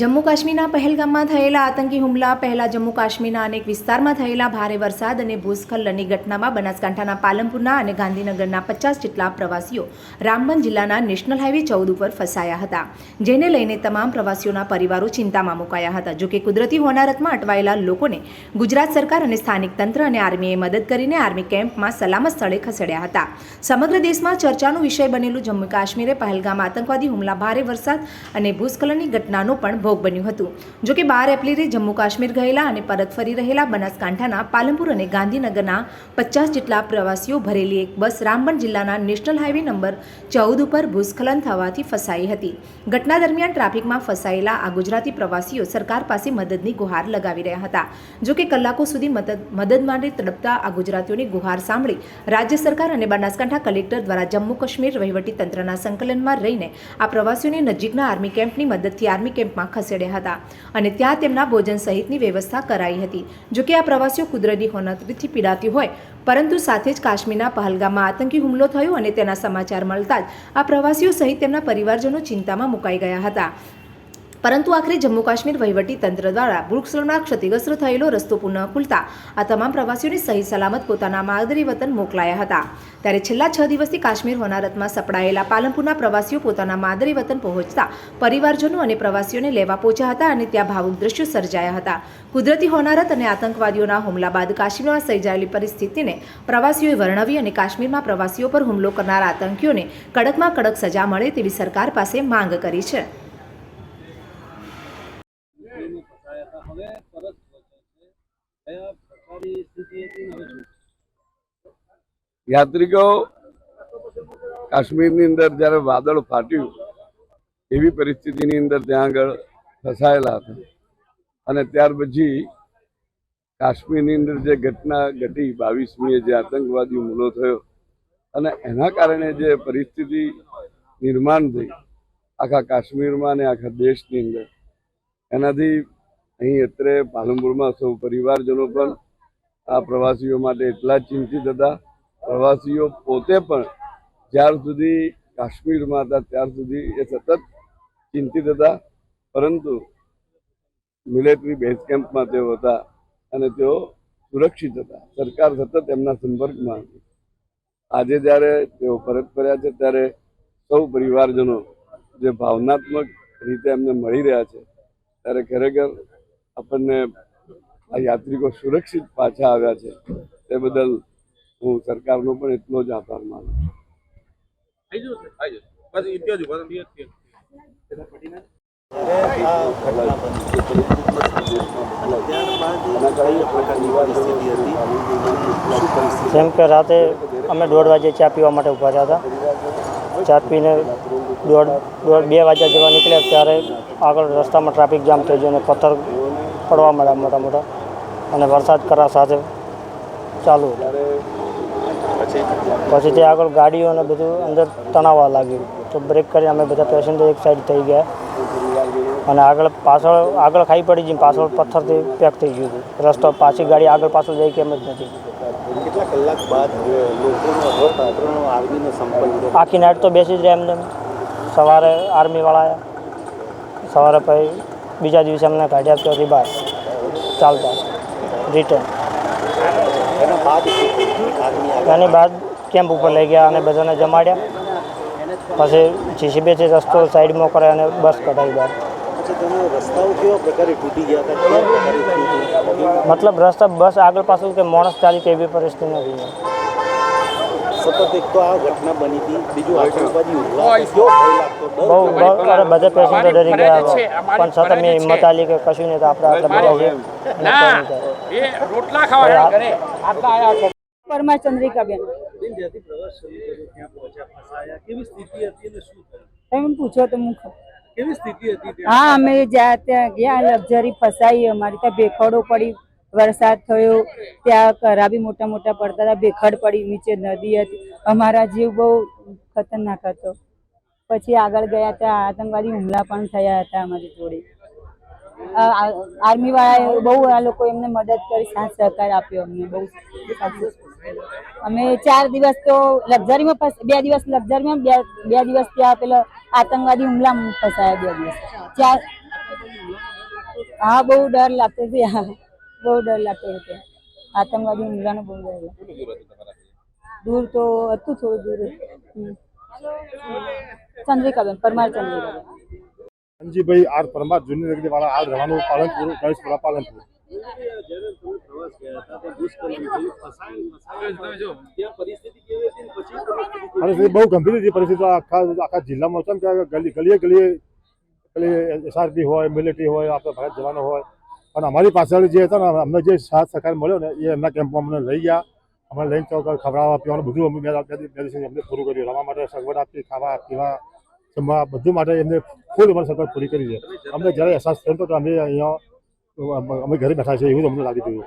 જમ્મુ કાશ્મીરના પહેલગામમાં થયેલા આતંકી હુમલા, પહેલા જમ્મુ કાશ્મીરના અનેક વિસ્તારમાં થયેલા ભારે વરસાદ અને ભૂસ્ખલનની ઘટનામાં બનાસકાંઠાના પાલનપુરના અને ગાંધીનગરના પચાસ જેટલા પ્રવાસીઓ રામબન જિલ્લાના નેશનલ હાઈવે ચૌદ ઉપર ફસાયા હતા, જેને લઈને તમામ પ્રવાસીઓના પરિવારો ચિંતામાં મુકાયા હતા. જોકે કુદરતી હોનારતમાં અટવાયેલા લોકોને ગુજરાત સરકાર અને સ્થાનિક તંત્ર અને આર્મીએ મદદ કરીને આર્મી કેમ્પમાં સલામત સ્થળે ખસેડ્યા હતા. સમગ્ર દેશમાં ચર્ચાનો વિષય બનેલું જમ્મુ કાશ્મીરે પહેલગામ આતંકવાદી હુમલા, ભારે વરસાદ અને ભૂસ્ખલનની ઘટનાનો પણ ભોગ બન્યું હતું. જોકે બાર એપ્રિલે જમ્મુ કાશ્મીર ગયેલા અને પરત ફરી રહેલા બનાસકાંઠાના પાલનપુર અને ગાંધીનગરના પચાસ જેટલા પ્રવાસીઓ ભરેલી એક બસ રામબન જિલ્લાના નેશનલ હાઈવે નંબર ચૌદ ઉપર ભૂસ્ખલન થવાથી ફસાઈ હતી. ઘટના દરમિયાન ટ્રાફિકમાં ફસાયેલા આ ગુજરાતી પ્રવાસીઓ સરકાર પાસે મદદની ગુહાર લગાવી રહ્યા હતા. જોકે કલાકો સુધી મદદ મદદ માટે તડપતા આ ગુજરાતીઓની ગુહાર સાંભળી રાજ્ય સરકાર અને બનાસકાંઠા કલેક્ટર દ્વારા જમ્મુ કાશ્મીર વહીવટી તંત્રના સંકલનમાં રહીને આ પ્રવાસીઓને નજીકના આર્મી કેમ્પની મદદથી આર્મી કેમ્પમાં ખસેડ્યા હતા અને ત્યાં તેમના ભોજન સહિતની વ્યવસ્થા કરાઈ હતી. જોકે આ પ્રવાસીઓ કુદરતી હોનારતથી પીડાતી હોય, પરંતુ સાથે જ કાશ્મીરના પહલગામમાં આતંકી હુમલો થયો અને તેના સમાચાર મળતા જ આ પ્રવાસીઓ સહિત તેમના પરિવારજનો ચિંતામાં મુકાઈ ગયા હતા. પરંતુ આખરે જમ્મુ કાશ્મીર વહીવટી તંત્ર દ્વારા વૃક્ષોના ક્ષતિગ્રસ્ત થયેલો રસ્તો પુનઃ ખુલતા આ તમામ પ્રવાસીઓને સહી સલામત પોતાના માદરી વતન મોકલાયા હતા. ત્યારે છેલ્લા છ દિવસથી કાશ્મીર હોનારતમાં સપડાયેલા પાલનપુરના પ્રવાસીઓ પોતાના માદરી વતન પહોંચતા પરિવારજનો અને પ્રવાસીઓને લેવા પહોંચ્યા હતા અને ત્યાં ભાવુક દ્રશ્યો સર્જાયા હતા. કુદરતી હોનારત અને આતંકવાદીઓના હુમલા બાદ કાશ્મીરમાં સર્જાયેલી પરિસ્થિતિને પ્રવાસીઓએ વર્ણવી અને કાશ્મીરમાં પ્રવાસીઓ પર હુમલો કરનાર આતંકીઓને કડકમાં કડક સજા મળે તેવી સરકાર પાસે માંગ કરી છે. યાત્રિકો કાશ્મીરની અંદર જ્યારે વાદળ ફાટ્યું, એવી પરિસ્થિતિની અંદર ત્યાં આગળ ફસાયેલા હતા. અને ત્યાર પછી કાશ્મીરની અંદર જે ઘટના ઘટી બાવીસમીએ જે આતંકવાદી હુમલો થયો, અને એના કારણે જે પરિસ્થિતિ નિર્માણ થઈ, આખા કાશ્મીરમાં અને આખા દેશની અંદર. એનાથી અહીં અત્રે પાલનપુરમાં સૌ પરિવારજનો પણ આ પ્રવાસીઓ માટે એટલા ચિંતિત હતા. પ્રવાસીઓ પોતે પણ જ્યાર સુધી કાશ્મીરમાં હતા, ત્યાર સુધી એ સતત ચિંતિત હતા. પરંતુ મિલિટરી બેઝ કેમ્પમાં તેઓ હતા અને તેઓ સુરક્ષિત હતા. સરકાર સતત એમના સંપર્કમાં હતી. આજે જ્યારે તેઓ પરત ફર્યા છે, ત્યારે સૌ પરિવારજનો જે ભાવનાત્મક રીતે એમને મળી રહ્યા છે, ત્યારે ખરેખર આપણને આ યાત્રિકો સુરક્ષિત પાછા આવ્યા છે. તે બદલ હું સરકારનો પણ એટલો જ આભાર માનું જેમ કે રાતે અમે દોઢ વાગે ચા પીવા માટે ઊભા રહ્યા હતા. ચા પીને દોઢ દોઢ બે વાગ્યા જેવા નીકળ્યા ત્યારે આગળ રસ્તામાં ટ્રાફિક જામ થઈ ગયો અને પથ્થર પડવા મળ્યા મોટા મોટા અને વરસાદ કરા સાથે ચાલુ પછી? તે આગળ ગાડીઓ અને બધું અંદર તણાવવા લાગ્યું. તો બ્રેક કરીને અમે બધા પેસેન્જર એક સાઈડ થઈ ગયા. અને આગળ પાછળ આગળ ખાઈ પડી ગઈ પાછળ પથ્થરથી પેક થઈ ગયું હતું. રસ્તો પાછી ગાડી આગળ પાછળ જાય કેમ જ નથી. કેટલા કલાક બાદ લોકોનો અવતારનો આર્મીનો સંપર્ક આખી નાઇટ તો બેસી જ રહ્યા એમને. એમ. સવારે આર્મીવાળા આવ્યા. સવારે પછી બીજા દિવસે અમને કાઢ્યા તો રીબાર ચાલતા. રિટર્ન એના બાદ કેમ્પ ઉપર લઈ ગયા અને બધાને જમાડ્યા. પછી જીસીબીથી રસ્તો સાઈડમાં કરે અને બસ કઢાવી બહાર? મતલબ રસ્તા બસ આગળ પાછળ કે માણસ ચાલી તેવી પરિસ્થિતિ નથી. સતત એક તો આ ઘટના બની હતી. બીજું આતંકવાદી બહુ બહુ બધા ડરી ગયા પણ છતાં મેં હિંમત આલી કે કશું નહીં તો આપણે આટલા. પરમા ચંદ્રિકાબેન. બેન જ્યાંથી પ્રવાસ શરૂ કર્યો ત્યાં પહોંચ્યા ફસાયા. કેવી સ્થિતિ હતી અને શું થયું? તમે પૂછો તો હું કેવી સ્થિતિ હતી હા અમે જ્યાં ત્યાં ગયા લક્ઝરી ફસાઈ અમારી ત્યાં ભેખડો પડી. વરસાદ થયો, ત્યાં કરા બી મોટા મોટા પડતા હતા, ભેખડ પડી, નીચે નદી હતી. અમારા જીવ બહુ ખતરનાક હતો. પછી આગળ ગયા ત્યાં આતંકવાદી હુમલા પણ થયા હતા અમારી જોડે. આર્મી વાળાએ બહુ આ લોકો એમને મદદ કરી, સાથ સહકાર આપ્યો અમને બહુ. અમે ચાર દિવસ તો લક્ઝરીમાં બે દિવસ લક્ઝરીમાં, બે બે દિવસ ત્યાં પેલો આતંકવાદી હુમલા ફસાયા બે દિવસ. ચાર, હા, બહુ ડર લાગતો હતો બહુ ડર લાગતો હતો. આતંકવાદી હુમલાનો બહુ ડર લાગતો દૂર તો હતું થોડું દૂર. ચંદ્રિકાબેન, પરમાર ચંદ્રિકાબેન. અંજીભાઈ આર પરમાર જૂની નગરી વાળા આર રહેવાનું પાલનપુર, ગણેશપુરા, પાલનપુર. પરિસ્થિતિ બહુ ગંભીર હતી. પરિસ્થિતિ આખા આખા જિલ્લામાં છે ગલીએ ગલીએ, પેલી એસઆરપી હોય મિલિટરી હોય, આપણે ભારત જવાનો હોય. અને અમારી પાછળ જે હતા ને અમને જે સાથ સહકાર મળ્યો ને એ એમના કેમ્પમાં અમને લઈ ગયા. અમને લઈને ચોક ખવડાવવા પીવાનું બધું અમે દિવસે અમને પૂરું કર્યું. રમવા માટે સગવડ આપી ખાવા પીવા જમવા બધું માટે એમને ફૂલ અમારી સગવડ પૂરી કરી છે. અમને જ્યારે અહેસાસ થયો તો અમે અહીંયા અમે ઘરે બેઠા છે એવું અમને લાગી ગયું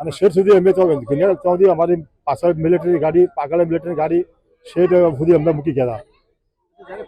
અને શેઠ સુધી અમે તો ગિરનાર સુધી અમારી પાછળ મિલિટરી ગાડી પાગળ મિલિટરી ગાડી શેઠ સુધી અમને મૂકી ગયા પણ હતો.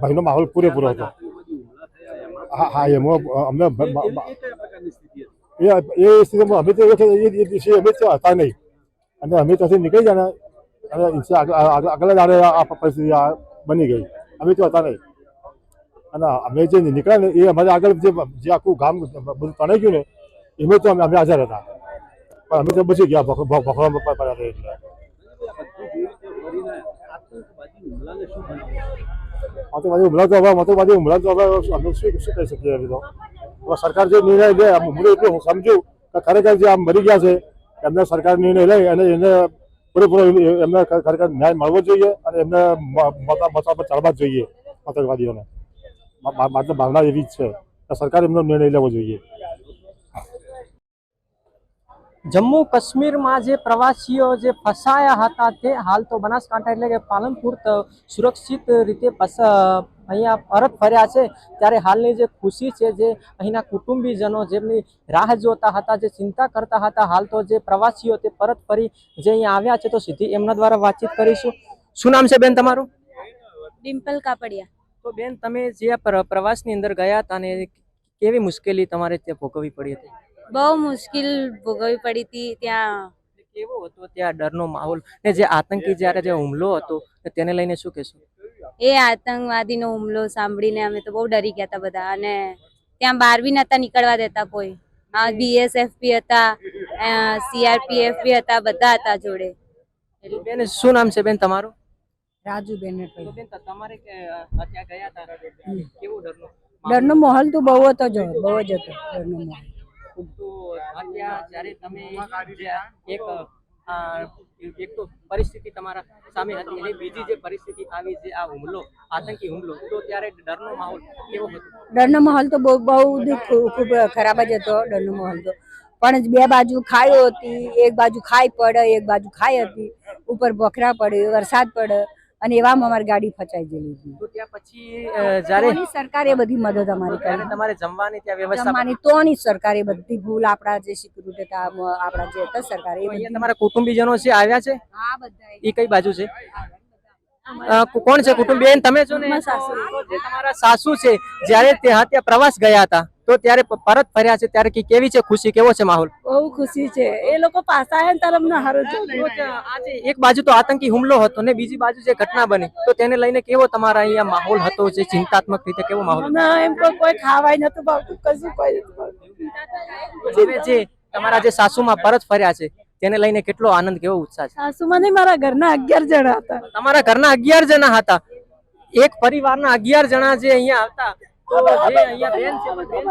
ભાઈનો માહોલ પૂરેપૂરો હતો આતંકવાદી હુમલા થયા એમાં હા એમાં અમને એ એ સ્થિતિમાં અમે તો એ દિવસે અમે તો હતા નહીં અને અમે ત્યાંથી નીકળી ગયા અને આગલા દાડે આ પરિસ્થિતિ બની ગઈ અમે તો હતા નહીં અને અમે જે નીકળ્યા ને એ અમારે આગળ જે જે આખું ગામ બધું તણાઈ ગયું ને એમાં તો અમે હાજર હતા પણ અમે તો બચી ગયા ભખ- ભખ- ભખવામાં પડ્યા એટલે આ બધું જે રીતે ફરીને આતંકવાદી શું હુમલા તો હવે આતંકવાદી હુમલા તો હવે અમે શું શું કહી શકીએ હવે તો? હવે સરકાર જે નિર્ણય લે હું એટલું હું સમજુ કે ખરેખર જે આમ મરી ગયા છે, એમને સરકાર નિર્ણય લે અને એને પૂરેપૂરો એમને ખરેખર ન્યાય મળવો જોઈએ અને એમને મતા પર ચડવા જ જોઈએ આતંકવાદીઓને. માત્ર ભાવના એવી જ છે કે સરકાર એમનો નિર્ણય લેવો જોઈએ. જમ્મુ કાશ્મીરમાં જે પ્રવાસીઓ જે ફસાયા હતા તે હાલ તો બનાસકાંઠા એટલે કે પાલનપુર ત- સુરક્ષિત રીતે અહીંયા પરત ફર્યા છે. ત્યારે હાલની જે ખુશી છે જે અહીંના કુટુંબીજનો જેમની રાહ જોતા હતા જે ચિંતા કરતા હતા હાલ તો જે પ્રવાસીઓ તે પરત ફરી જે અહીંયા આવ્યા છે તો સીધી એમના દ્વારા વાતચીત કરીશું. શું નામ છે બેન તમારું? ડિમ્પલ કાપડિયા. તો બેન તમે જે પ્રવાસની અંદર ગયા હતા અને કેવી મુશ્કેલી તમારે ત્યાં ભોગવવી પડી હતી? બહુ મુશ્કેલ ભોગવવી પડી હતી ત્યાં. કેવો હતો ત્યાં ડરનો માહોલ? ને જે આતંકી જ્યારે જે હુમલો હતો તેને લઈને શું કહેશો? એ આતંકવાદીનો હુમલો સાંભળીને અમે તો બહુ ડરી ગયા હતા બધા. અને ત્યાં બહાર બી નતા નીકળવા દેતા કોઈ. બીએસએફ બી હતા સીઆરપીએફ બી હતા બધા હતા જોડે. બેન શું નામ છે બેન તમારું? રાજુબેન બેન ત- તમારે ત્યાં ગયા હતા? કેવો ડરનો ડરનો માહોલ તો બહુ હતો જો બહુ જ હતો ડરનો માહોલ. તો અત્યારે જ્યારે તમે એક એક તો પરિસ્થિતિ તમારા સામે હતી અને બીજી જે પરિસ્થિતિ આવી જે આ હુમલો આતંકી હુમલો તો ત્યારે ડરનો માહોલ કેવો હતો? ડરનો માહોલ તો બહુ બહુ ખૂબ ખરાબ જ હતો ડરનો માહોલ તો. પણ બે બાજુ ખાઈ હતી એક બાજુ ખાઈ પડે એક બાજુ ખાઈ હતી. ઉપર બખરા પડે વરસાદ પડે અને એવામાં અમારી ગાડી ફસાઈ ગયેલી હતી. ત્યાં પછી જ્યારે સરકારે બધી મદદ અમારી કરી. તમારે જમવાની ત્યાં વ્યવસ્થા જમવાની તોની સરકારે બધી ભૂલ આપણા જે સિક્યુરિટી આપણા જે હતા સરકારે એ તમારા કુટુંબીજનો છે આવ્યા છે? હા બધા એ કઈ બાજુ છે? કોણ છે? કુટુંબ બેન તમે છો ને. તમારા સાસુ છે જ્યારે ત્યાં ત્યાં પ્રવાસ ગયા હતા તો ત્યારે પરત ફર્યા છે ત્યારે કેવી છે ખુશી કેવો છે માહોલ? બહુ ખુશી છે. એ લોકો પાસા આવ્યા ને ત્યારે અમને તો આજે એક બાજુ તો આતંકી હુમલો હતો ને બીજી બાજુ જે ઘટના બની તો તેને લઈને કેવો તમારા અહીંયા માહોલ હતો જે ચિંતાત્મક રીતે કેવો માહોલ? એમ તો કોઈ ખાવાય નતું ભાવતું કશું કોઈ નતું જે તમારા જે સાસુમાં પરત ફર્યા છે તેને લઈને કેટલો આનંદ કેવો ઉત્સાહ છે? સાસુમાં નહીં મારા ઘરના અગિયાર જણા હતા. તમારા ઘરના અગિયાર જણા હતા. એક પરિવારના અગિયાર જણા જે અહીંયા આવતા તો જે અહીંયા બેન છે બેન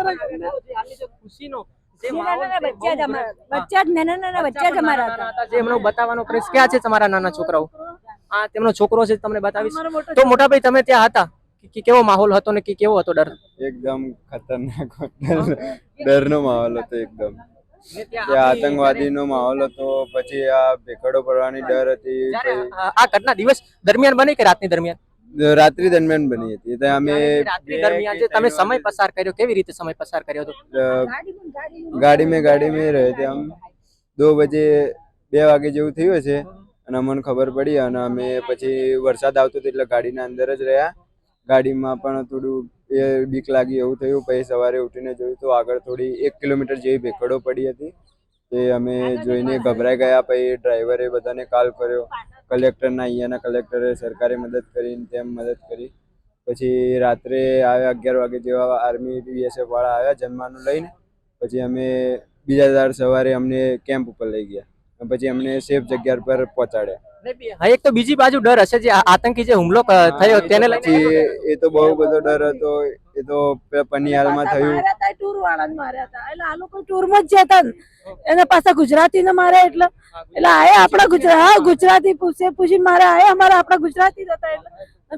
જે આની જે ખુશીનો જે માહોલ છે, બહુ બચ્ચા જ અમારા બચ્ચા જ નાના નાના બચ્ચા જ અમારા નાના હતા હતા. જે એમનો બતાવવાનો પ્રયાસ ક્યાં છે તમારા નાના છોકરાઓ? આ તેમનો છોકરો છે તમને બતાવીશ. તો મોટા ભાઈ તમે ત્યાં હતા? કે- કેવો માહોલ હતો ને કે કેવો હતો ડર? એકદમ ખતરનાક. ડરનો માહોલ હતો એકદમ. આતંકવાદીનો માહોલ હતો પછી આ ભેખડો પડવાની ડર હતી આ ઘટના દિવસ દરમિયાન બની કે રાતની દરમિયાન? રાત્રિ દરમિયાન બની હતી. એટલે અમે રાત્રિ દરમિયાન જે તમે સમય પસાર કર્યો કેવી રીતે સમય પસાર કર્યો હતો? ગાડી મેં ગાડી મેં રહે તે આમ. દો બજે બે વાગે જેવું થયું છે અને મને ખબર પડી અને અમે પછી વરસાદ આવતો હતો એટલે ગાડીના અંદર જ રહ્યા. ગાડીમાં પણ થોડું એ બીક લાગી એવું થયું. પછી સવારે ઉઠીને જોયું તો આગળ થોડી એક કિલોમીટર જેવી ભેખડો પડી હતી. તે અમે જોઈને ગભરાઈ ગયા. પછી ડ્રાઈવરે બધાને કાલ કર્યો. કલેક્ટરના અહીંયાના કલેક્ટરે સરકારે મદદ કરીને તેમ મદદ કરી. પછી રાત્રે આવ્યા અગિયાર વાગે જેવા આર્મી બીએસએફ વાળા આવ્યા જમવાનું લઈને. પછી અમે બીજા દાડ સવારે અમને કેમ્પ ઉપર લઈ ગયા. પછી અમને સેફ જગ્યા પર પહોંચાડ્યા. એક તો બીજી બાજુ ડર હશે જે આતંકી જે હુમલો થયો તેને લઈને એ તો બહુ બધો ડર હતો એ તો પનિયાલમાં થયું. ટૂર વાળા માર્યા હતા. એટલે આ લોકો ટૂરમાં જ જતા ને. એને પાછા ગુજરાતી ને મારે એટલે એટલે આયા આપણા ગુજરાત હા ગુજરાતી પૂછે પૂછી મારે આયા અમારા આપણા ગુજરાતી જ હતા એટલે.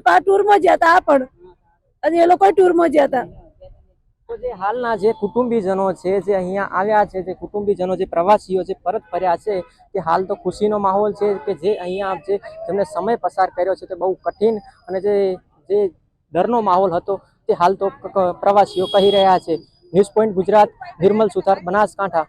આ ટૂરમાં જ હતા આ પણ. અને એ લોકો ટૂરમાં જ હતા તો જે હાલના જે કુટુંબીજનો છે, જે અહીંયા આવ્યા છે, જે કુટુંબીજનો, જે પ્રવાસીઓ જે પરત ફર્યા છે, તે હાલ તો ખુશીનો માહોલ છે કે જે અહીંયા જે જેમને સમય પસાર કર્યો છે તે બહુ કઠિન અને જે જે ડરનો માહોલ હતો તે હાલ તો પ્રવાસીઓ કહી રહ્યા છે. News point Gujarat, Nirmal Suthar, Banaskantha.